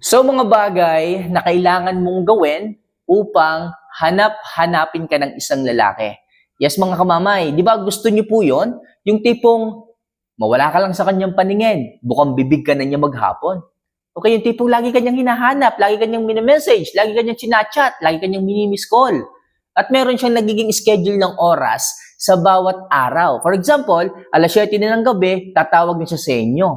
So mga bagay na kailangan mong gawin upang hanap-hanapin ka ng isang lalaki. Yes mga kamamay, di ba gusto niyo po yon? Yung tipong mawala ka lang sa kanyang paningin, bukang bibig ka na niya maghapon. Okay, yung tipong lagi kanyang hinahanap, lagi kanyang mini-message, lagi kanyang chinachat, lagi kanyang mini-miss call. At meron siyang nagiging schedule ng oras sa bawat araw. For example, alas 7 na ng gabi, tatawag na siya sa inyo.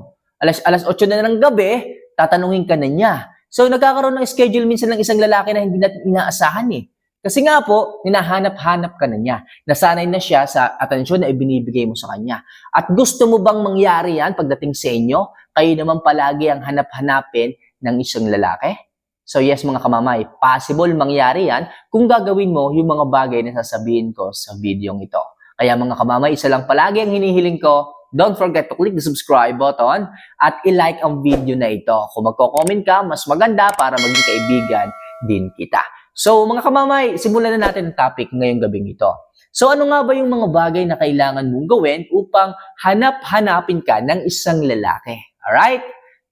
Alas, alas 8 na ng gabi, tatanungin ka na niya. So, nagkakaroon ng schedule minsan ng isang lalaki na hindi natin inaasahan eh. Kasi nga po, hinahanap-hanap ka na niya. Nasanay na siya sa atensyon na ibinibigay mo sa kanya. At gusto mo bang mangyari yan pagdating sa inyo? Kayo naman palagi ang hanap-hanapin ng isang lalaki? So yes mga kamamay, possible mangyari yan kung gagawin mo yung mga bagay na sasabihin ko sa video ito. Kaya mga kamamay, isa lang palagi ang hinihiling ko, don't forget to click the subscribe button at i-like ang video na ito. Kung magko-comment ka, mas maganda para maging kaibigan din kita. So mga kamamay, simulan na natin ang topic ngayong gabing ito. So ano nga ba yung mga bagay na kailangan mong gawin upang hanap-hanapin ka ng isang lalaki? Alright?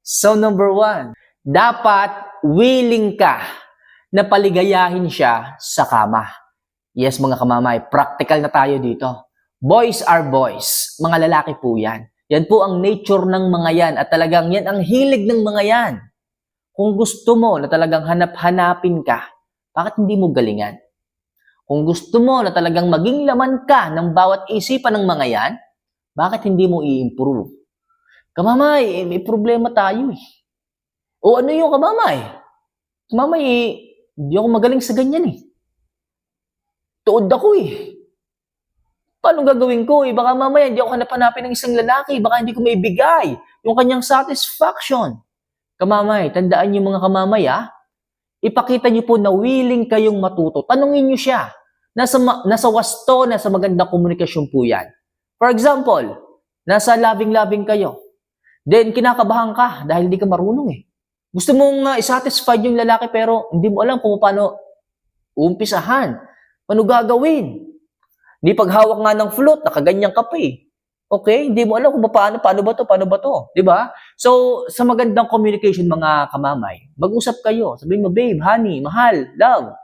So number one, dapat willing ka na paligayahin siya sa kama. Yes mga kamamay, practical na tayo dito. Boys are boys. Mga lalaki po yan. Yan po ang nature ng mga yan at talagang yan ang hilig ng mga yan. Kung gusto mo na talagang hanap-hanapin ka, bakit hindi mo galingan? Kung gusto mo na talagang maging laman ka ng bawat isipan ng mga yan, bakit hindi mo i-improve? Kamamay, eh, may problema tayo eh. O ano yung kamamay? Kamamay, eh, hindi ako magaling sa ganyan eh. Tuod ako eh. Paano gagawin ko eh? Baka mamaya hindi ako hanap-hanapin ng isang lalaki. Baka hindi ko maibigay yung kanyang satisfaction. Kamamay, tandaan niyo mga kamamay ah. Ipakita niyo po na willing kayong matuto. Tanungin niyo siya. Nasa, nasa wasto, nasa magandang komunikasyon po yan. For example, nasa loving-loving kayo. Then, kinakabahan ka dahil hindi ka marunong eh. Gusto mong uh, isatisfy yung lalaki pero hindi mo alam kung paano umpisahan. Paano gagawin? Di paghawak nga ng float, nakaganyan ka pa eh. Okay? Hindi mo alam kung paano, paano ba to, paano ba to. Di ba? So, sa magandang communication mga kamamay, mag-usap kayo. Sabihin mo, babe, honey, mahal, love.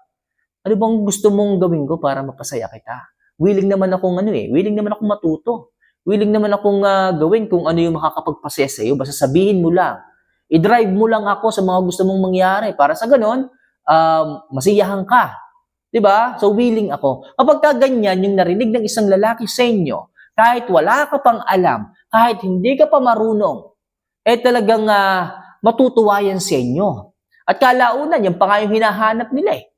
Ano bang gusto mong gawin ko para mapasaya kita? Willing naman akong ano eh, willing naman akong matuto. Willing naman akong uh, gawin kung ano yung makakapagpasaya sa iyo. Basta sabihin mo lang. I-drive mo lang ako sa mga gusto mong mangyari. Para sa ganon, um, masiyahan ka. 'Di ba? So willing ako. Kapag ka ganyan yung narinig ng isang lalaki sa inyo, kahit wala ka pang alam, kahit hindi ka pa marunong, eh talagang uh, matutuwa yan sa inyo. At kalaunan, yung pa nga yung hinahanap nila eh.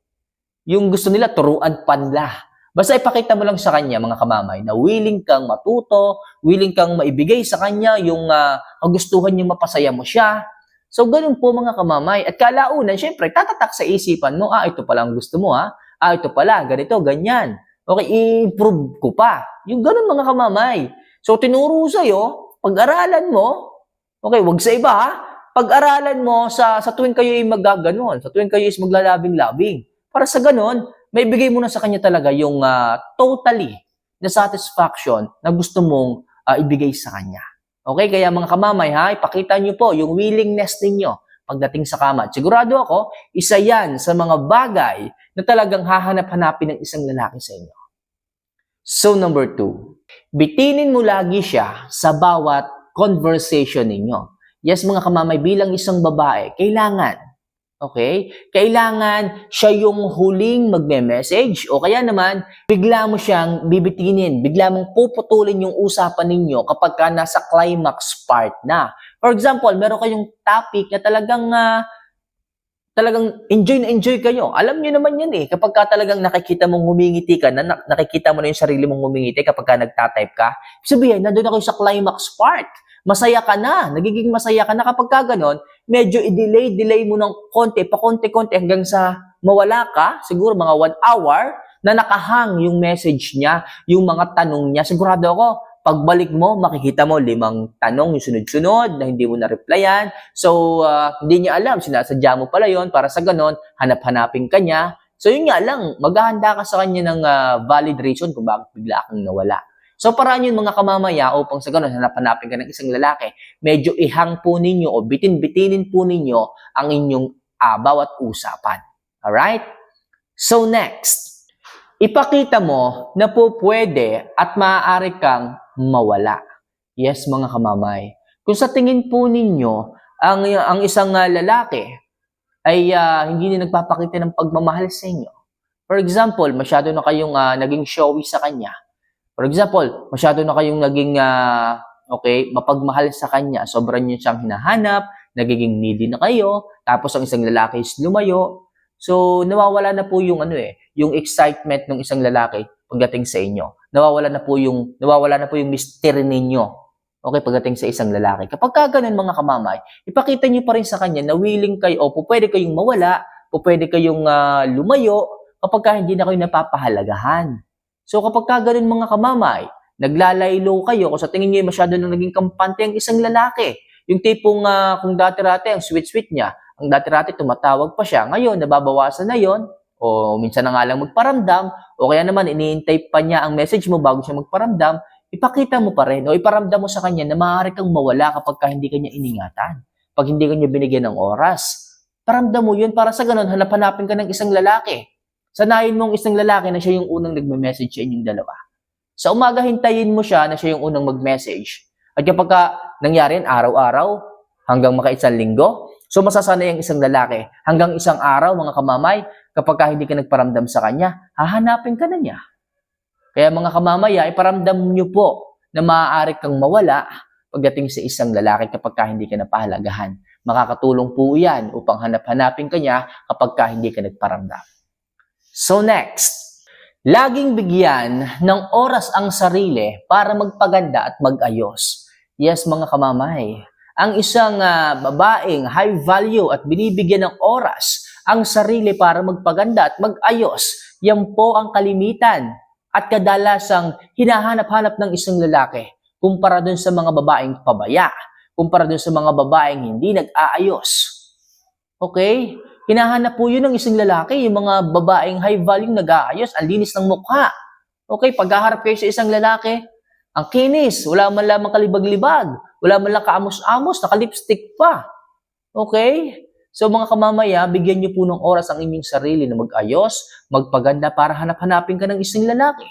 Yung gusto nila, turuan panla. Basta ipakita mo lang sa kanya, mga kamamay, na willing kang matuto, willing kang maibigay sa kanya yung uh, kagustuhan niya mapasaya mo siya. So, ganun po mga kamamay. At kalaunan, syempre, tatatak sa isipan mo, ah, ito pala ang gusto mo, ha? Ah, ito pala, ganito, ganyan. Okay, i-improve ko pa. Yung ganun mga kamamay. So, tinuro sa'yo, pag-aralan mo, okay, wag sa iba, ha? Pag-aralan mo sa, sa tuwing kayo ay magaganon, sa tuwing kayo is maglalabing-labing. Para sa ganon, may bigay mo na sa kanya talaga yung uh, totally na satisfaction na gusto mong uh, ibigay sa kanya. Okay, kaya mga kamamay ha, ipakita nyo po yung willingness ninyo pagdating sa kama. Sigurado ako, isa yan sa mga bagay na talagang hahanap-hanapin ng isang lalaki sa inyo. So number two, bitinin mo lagi siya sa bawat conversation ninyo. Yes, mga kamamay, bilang isang babae, kailangan Okay? Kailangan siya yung huling magme-message o kaya naman bigla mo siyang bibitinin, bigla mong puputulin yung usapan ninyo kapag ka nasa climax part na. For example, meron kayong topic na talagang uh, talagang enjoy na enjoy kayo. Alam niyo naman yan eh. Kapag ka talagang nakikita mong humingiti ka, na, nakikita mo na yung sarili mong humingiti kapag ka nagtatype ka, sabihin, nandun ako sa climax part masaya ka na, nagiging masaya ka na kapag ka ganon, medyo i-delay, delay mo ng konti, pa konti-konti hanggang sa mawala ka, siguro mga one hour, na nakahang yung message niya, yung mga tanong niya. Sigurado ako, pagbalik mo, makikita mo limang tanong yung sunod-sunod na hindi mo na-replyan. So, uh, hindi niya alam, sinasadya mo pala yon para sa ganon, hanap-hanapin ka niya. So, yun nga lang, maghahanda ka sa kanya ng uh, valid reason kung bakit bigla kang nawala. So paraan yun mga kamamaya upang sa ganun hanap-hanapin ka ng isang lalaki, medyo ihang po ninyo o bitin-bitinin po ninyo ang inyong abaw at usapan. Alright? So next, ipakita mo na po pwede at maaari kang mawala. Yes, mga kamamay. Kung sa tingin po ninyo, ang, ang isang ah, lalaki ay ah, hindi na nagpapakita ng pagmamahal sa inyo. For example, masyado na kayong ah, naging showy sa kanya. For example, masyado na kayong naging ah, okay, mapagmahal sa kanya. Sobrang niyo siyang hinahanap, nagiging needy na kayo, tapos ang isang lalaki is lumayo. So, nawawala na po yung ano eh, yung excitement ng isang lalaki pagdating sa inyo. Nawawala na po yung nawawala na po yung mystery ninyo. Okay, pagdating sa isang lalaki. Kapag ka mga kamamay, ipakita niyo pa rin sa kanya na willing kayo o po pwede kayong mawala, po pwede kayong ah, lumayo kapag ka hindi na kayo napapahalagahan. So kapag ka mga kamamay, naglalaylo kayo kung sa tingin niyo masyado nang naging kampante ang isang lalaki. Yung tipong ah, kung dati-rati ang sweet-sweet niya, ang dati-rati tumatawag pa siya, ngayon nababawasan na yon o minsan na nga lang magparamdam, o kaya naman iniintay pa niya ang message mo bago siya magparamdam, ipakita mo pa rin o iparamdam mo sa kanya na maaari kang mawala kapag ka hindi kanya iningatan. Pag hindi kanya binigyan ng oras. Paramdam mo yun para sa ganun, hanap-hanapin ka ng isang lalaki. Sanayin mong isang lalaki na siya yung unang nagme-message sa inyong dalawa. Sa umaga, hintayin mo siya na siya yung unang mag-message. At kapag ka nangyari yan, araw-araw, hanggang makaisang linggo, so masasanay ang isang lalaki. Hanggang isang araw, mga kamamay, kapag ka hindi ka nagparamdam sa kanya, hahanapin ka na niya. Kaya mga kamamaya, iparamdam niyo po na maaari kang mawala pagdating sa isang lalaki kapag ka hindi ka napahalagahan. Makakatulong po yan upang hanap-hanapin ka niya kapag ka hindi ka nagparamdam. So next, laging bigyan ng oras ang sarili para magpaganda at magayos. Yes, mga kamamay, ang isang ah, babaeng high value at binibigyan ng oras ang sarili para magpaganda at magayos, yan po ang kalimitan at kadalasang hinahanap-hanap ng isang lalaki kumpara dun sa mga babaeng pabaya, kumpara dun sa mga babaeng hindi nag-aayos. Okay? Hinahanap po yun ng isang lalaki, yung mga babaeng high value nag-aayos, ang linis ng mukha. Okay, paghaharap kayo sa isang lalaki, ang kinis, wala man lamang kalibag-libag, wala man lang kaamos-amos, naka-lipstick pa. Okay? So mga kamamaya, bigyan niyo po ng oras ang inyong sarili na mag-ayos, magpaganda para hanap-hanapin ka ng isang lalaki.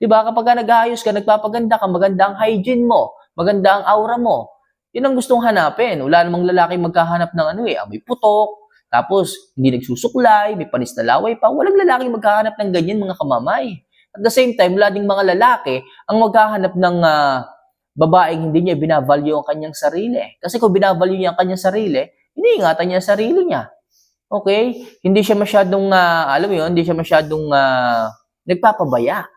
'Di ba? Kapag ka nag-aayos ka, nagpapaganda ka, maganda ang hygiene mo, maganda ang aura mo. 'Yun ang gustong hanapin. Wala namang lalaki magkahanap ng ano eh, amoy putok, tapos hindi nagsusuklay, may panis na laway pa. Walang lalaki magkahanap ng ganyan mga kamamay. At the same time, wala ding mga lalaki ang maghahanap ng ah, babaeng hindi niya binavalue ang kanyang sarili. Kasi kung binavalue niya ang kanyang sarili, iniingatan niya ang sarili niya. Okay? Hindi siya masyadong, ah, alam mo yun, hindi siya masyadong ah, nagpapabaya.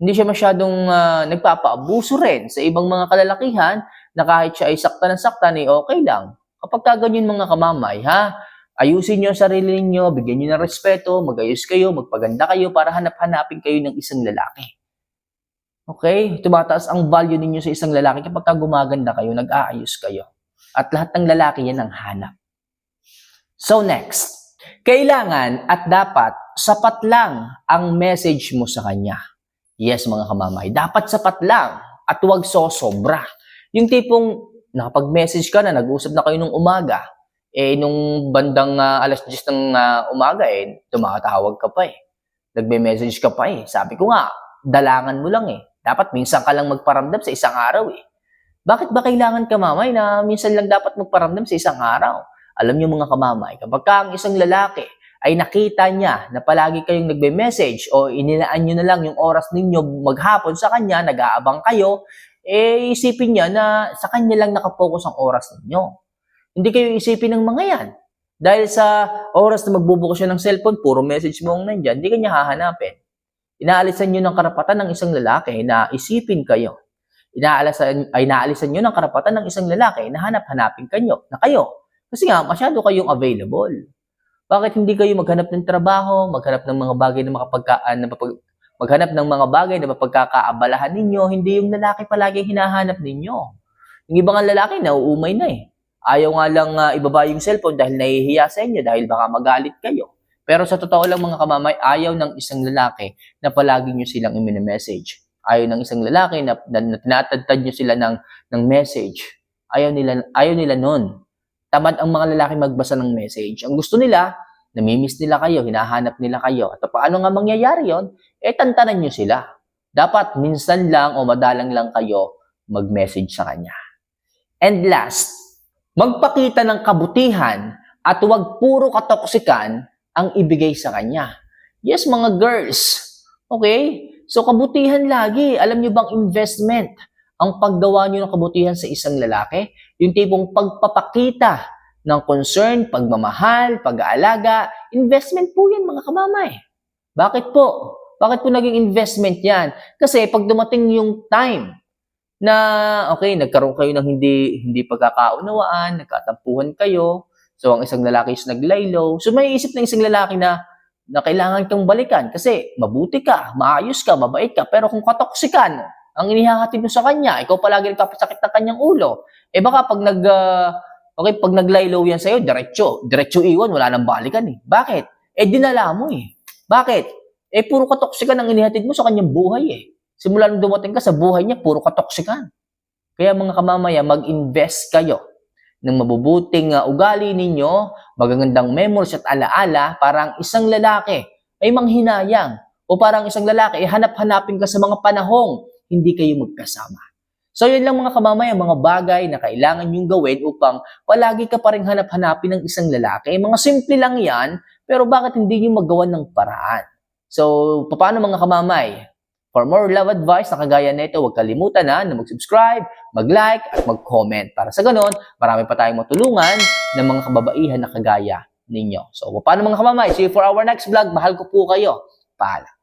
Hindi siya masyadong ah, nagpapaabuso rin sa ibang mga kalalakihan na kahit siya ay sakta ng sakta, eh, okay lang. Kapag ka ganyan mga kamamay, ha? Ayusin niyo ang sarili niyo, bigyan niyo ng respeto, magayos kayo, magpaganda kayo para hanap-hanapin kayo ng isang lalaki. Okay? Tumataas ang value ninyo sa isang lalaki kapag ka gumaganda kayo, nag-aayos kayo. At lahat ng lalaki yan ang hanap. So next, kailangan at dapat sapat lang ang message mo sa kanya. Yes, mga kamamay, dapat sapat lang at huwag sosobra. Yung tipong nakapag-message ka na, nag-usap na kayo nung umaga, eh nung bandang ah, alas 10 ng ah, umaga eh, tumatawag ka pa eh. Nagme-message ka pa eh. Sabi ko nga, dalangan mo lang eh. Dapat minsan ka lang magparamdam sa isang araw eh. Bakit ba kailangan kamamay na minsan lang dapat magparamdam sa isang araw? Alam niyo mga kamamay, kapag ka ang isang lalaki ay nakita niya na palagi kayong nagbe-message o inilaan niyo na lang yung oras ninyo maghapon sa kanya, nag-aabang kayo, eh isipin niya na sa kanya lang nakapokus ang oras ninyo. Hindi kayo isipin ng mga yan. Dahil sa oras na magbubukas siya ng cellphone, puro message mo ang nandyan, hindi kanya hahanapin. Inaalisan niyo ng karapatan ng isang lalaki na isipin kayo. Inaalisan, ay inaalisan niyo ng karapatan ng isang lalaki na hanap-hanapin kanyo, na kayo. Kasi nga, masyado kayong available. Bakit hindi kayo maghanap ng trabaho, maghanap ng mga bagay na makapagkaan, na mapag, maghanap ng mga bagay na mapagkakaabalahan ninyo, hindi yung lalaki palagi hinahanap ninyo. Yung ibang lalaki, nauumay na eh. Ayaw nga lang ah, ibaba yung cellphone dahil nahihiya sa inyo, dahil baka magalit kayo. Pero sa totoo lang mga kamamay, ayaw ng isang lalaki na palagi nyo silang imine-message. ayaw ng isang lalaki na, na, na tinatadtad nyo sila ng, ng message. Ayaw nila, ayaw nila nun. Tamad ang mga lalaki magbasa ng message. Ang gusto nila, namimiss nila kayo, hinahanap nila kayo. At paano nga mangyayari yon? Eh, tantanan nyo sila. Dapat minsan lang o madalang lang kayo mag-message sa kanya. And last, magpakita ng kabutihan at huwag puro katoksikan ang ibigay sa kanya. Yes, mga girls. Okay? So, kabutihan lagi. Alam niyo bang investment ang paggawa niyo ng kabutihan sa isang lalaki? Yung tipong pagpapakita ng concern, pagmamahal, pag-aalaga. Investment po yan, mga kamamay. Bakit po? Bakit po naging investment yan? Kasi pag dumating yung time na, okay, nagkaroon kayo ng hindi, hindi pagkakaunawaan, nagkatampuhan kayo, so ang isang lalaki is naglaylo, so may isip ng isang lalaki na, na kailangan kang balikan kasi mabuti ka, maayos ka, mabait ka, pero kung katoksikan, ang inihahatid mo sa kanya, ikaw palagi nagpapasakit ng kanyang ulo, eh baka pag nag, ah, okay, pag naglaylo yan sa'yo, diretso, diretso iwan, wala nang balikan eh. Bakit? Eh dinala mo eh. Bakit? Eh puro katoksikan ang inihatid mo sa kanyang buhay eh. Simula nung dumating ka sa buhay niya, puro katoksikan. Kaya mga kamamaya, mag-invest kayo ng mabubuting uh, ugali ninyo, magagandang memories at alaala, parang isang lalaki ay manghinayang o parang isang lalaki ay hanap-hanapin ka sa mga panahong hindi kayo magkasama. So yun lang mga kamamaya, mga bagay na kailangan yung gawin upang palagi ka pa rin hanap-hanapin ng isang lalaki. Mga simple lang yan, pero bakit hindi nyo magawa ng paraan? So, paano mga kamamay? For more love advice na kagaya nito, huwag kalimutan na, na mag-subscribe, mag-like, at mag-comment. Para sa ganon, marami pa tayong matulungan ng mga kababaihan na kagaya ninyo. So, paano mga kamamay? See you for our next vlog. Mahal ko po kayo. Paalam.